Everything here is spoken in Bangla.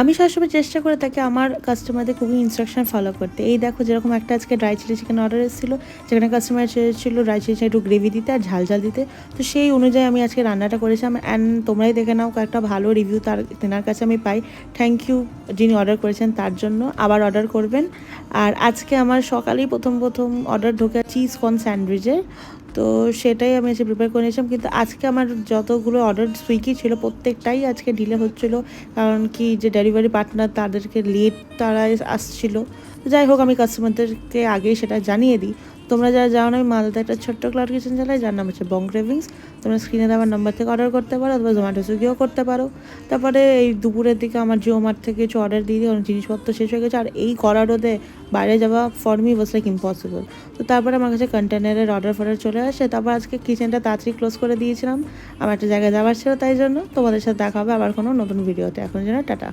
আমি সবসময় চেষ্টা করে থাকি আমার কাস্টমারদের কুকিং ইনস্ট্রাকশন ফলো করতে। এই দেখো যেরকম একটা আজকে ড্রাই চিলি চিকেন অর্ডার এসেছিল, যেখানে কাস্টমার চেয়েছিলো ড্রাই চিলি একটু গ্রেভি দিতে আর ঝাল ঝাল দিতে। তো সেই অনুযায়ী আমি আজকে রান্নাটা করেছিলাম অ্যান্ড তোমরাই দেখে নাও কয়েকটা ভালো রিভিউ তার তেনার কাছে আমি পাই। থ্যাংক ইউ যিনি অর্ডার করেছেন তার জন্য। আবার অর্ডার করবেন। আর আজকে আমার সকালেই প্রথম প্রথম অর্ডার ঢোকে চিজ কর্ন স্যান্ডউইচের তো সেটাই আমি এসে প্রিপেয়ার করে নিয়েছিলাম। কিন্তু আজকে আমার যতগুলো অর্ডার সুইগি ছিল, প্রত্যেকটাই আজকে ডিলে হচ্ছিল। কারণ কি যে ডেলিভারি পার্টনার তাদেরকে লেট তারা আসছিল। যাই হোক, আমি কাস্টমারদেরকে আগেই সেটা জানিয়ে দিই। তোমরা যারা যাও না মালদা একটা ছোট্ট ক্লাউড কিচেন চালাই, যার নাম হচ্ছে বং ক্রেভিংস তোমরা স্ক্রিনে দেওয়ার নাম্বার থেকে অর্ডার করতে পারো অথবা জোম্যাটো সুইগিও করতে পারো। তারপরে এই দুপুরের দিকে আমার জিও মার্ট থেকে কিছু অর্ডার দিয়ে দিই, অনেক জিনিসপত্র শেষ হয়ে গেছে। আর এই কড়া রোদে বাইরে যাওয়া for me was like impossible তো তারপরে আমার কাছে কন্টেনারের অর্ডার ফর্ডার চলে আসে। তারপর আজকে কিচেনটা তাড়াতাড়ি ক্লোজ করে দিয়েছিলাম। আমার একটা জায়গায় যাওয়ার ছিল, তাই জন্য তোমাদের সাথে দেখা হবে আবার কোনো নতুন ভিডিওতে এখন যেন টাটা।